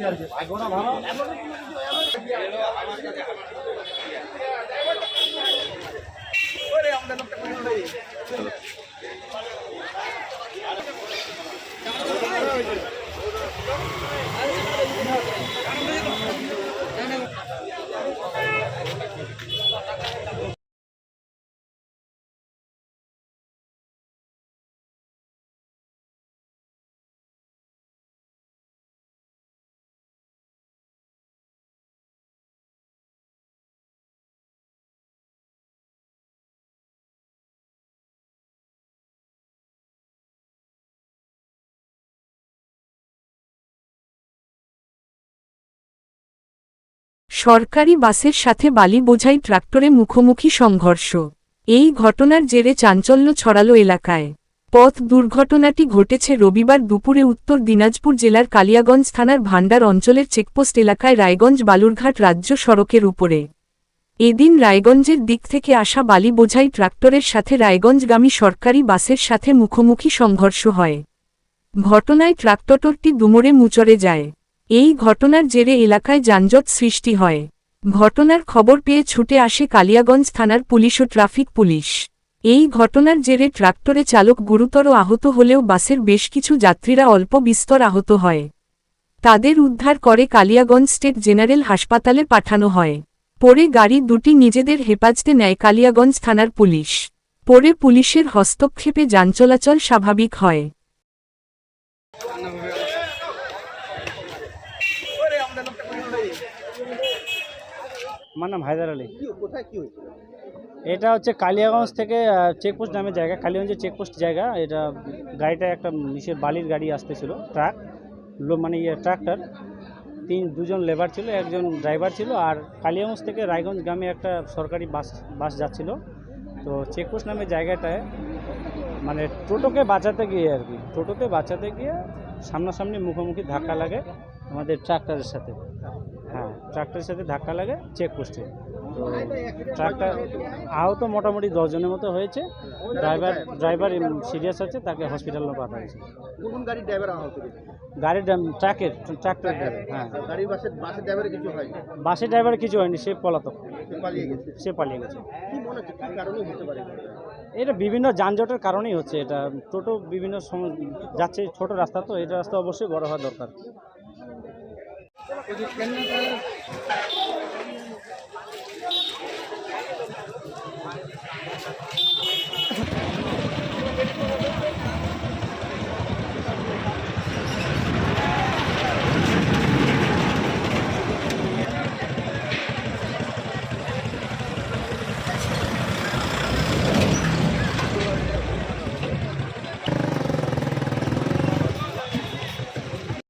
দেখতে আসবে। আমাদের সরকারি বাসের সাথে বালি বোঝাই ট্রাক্টরে মুখোমুখি সংঘর্ষ। এই ঘটনার জেরে চাঞ্চল্য ছড়ালো এলাকায়। পথ দুর্ঘটনাটি ঘটেছে রবিবার দুপুরে উত্তর দিনাজপুর জেলার কালিয়াগঞ্জ থানার ভান্ডার অঞ্চলের চেকপোস্ট এলাকায় রায়গঞ্জ বালুরঘাট রাজ্য সড়কের উপরে। এদিন রায়গঞ্জের দিক থেকে আসা বালি বোঝাই ট্রাক্টরের সাথে রায়গঞ্জগামী সরকারি বাসের সাথে মুখোমুখি সংঘর্ষ হয়। ঘটনায় ট্রাক্টরটি দুমড়ে মুচড়ে যায়। এই ঘটনার জেরে এলাকায় যানজট সৃষ্টি হয়। ঘটনার খবর পেয়ে ছুটে আসে কালিয়াগঞ্জ থানার পুলিশ ও ট্রাফিক পুলিশ। এই ঘটনার জেরে ট্রাক্টরে চালক গুরুতর আহত হলেও বাসের বেশ কিছু যাত্রীরা অল্প বিস্তর আহত হয়। তাদের উদ্ধার করে কালিয়াগঞ্জ স্টেট জেনারেল হাসপাতালে পাঠানো হয়। পরে গাড়ি দুটি নিজেদের হেফাজতে নেয় কালিয়াগঞ্জ থানার পুলিশ। পরে পুলিশের হস্তক্ষেপে যান চলাচল স্বাভাবিক হয়। আমার নাম হায়দার আলী। কোথায় কি হয়েছিল এটা হচ্ছে কালিয়াগঞ্জ থেকে চেকপোস্ট নামের জায়গা। কালিয়াগঞ্জের চেকপোস্ট জায়গা। এটা গাড়িটা একটা নিচের বালির গাড়ি আসতেছিল ট্রাক। লো মানে ইয়ে ট্রাক্টর। তিন দুজন লেবার ছিল একজন ড্রাইভার ছিল। আর কালিয়াগঞ্জ থেকে রায়গঞ্জ গ্রামে একটা সরকারি বাস বাস যাচ্ছিল। তো চেকপোস্ট নামের জায়গাটায় মানে টোটোকে বাঁচাতে গিয়ে আর কি টোটোকে বাঁচাতে গিয়ে সামনাসামনি মুখোমুখি ধাক্কা লাগে আমাদের ট্রাক্টরের সাথে। হ্যাঁ ট্রাক্টরের সাথে ধাক্কা লাগে চেকপোস্টে। তো ট্রাকটা আহত মোটামুটি দশজনের মতো হয়েছে। ড্রাইভার ড্রাইভার সিরিয়াস আছে তাকে হসপিটালে পাঠা হয়েছে। কোন গাড়ির ড্রাইভার আহত গাড়ির ট্রাকের ট্রাক্টর ড্রাইভার হ্যাঁ। গাড়ির বাসের বাসের ড্রাইভারের কিছু হয়নি? বাসের ড্রাইভার কিছু হয়নি সে পলাতক। সে পালিয়ে গেছে? সে পালিয়ে গেছে। কি মনে হচ্ছে কি কারণে হতে পারে এটা বিভিন্ন যানজটের কারণেই হচ্ছে এটা টোটো বিভিন্ন সময় যাচ্ছে ছোট রাস্তা তো এটা রাস্তা অবশ্যই বড় হওয়া দরকার। কি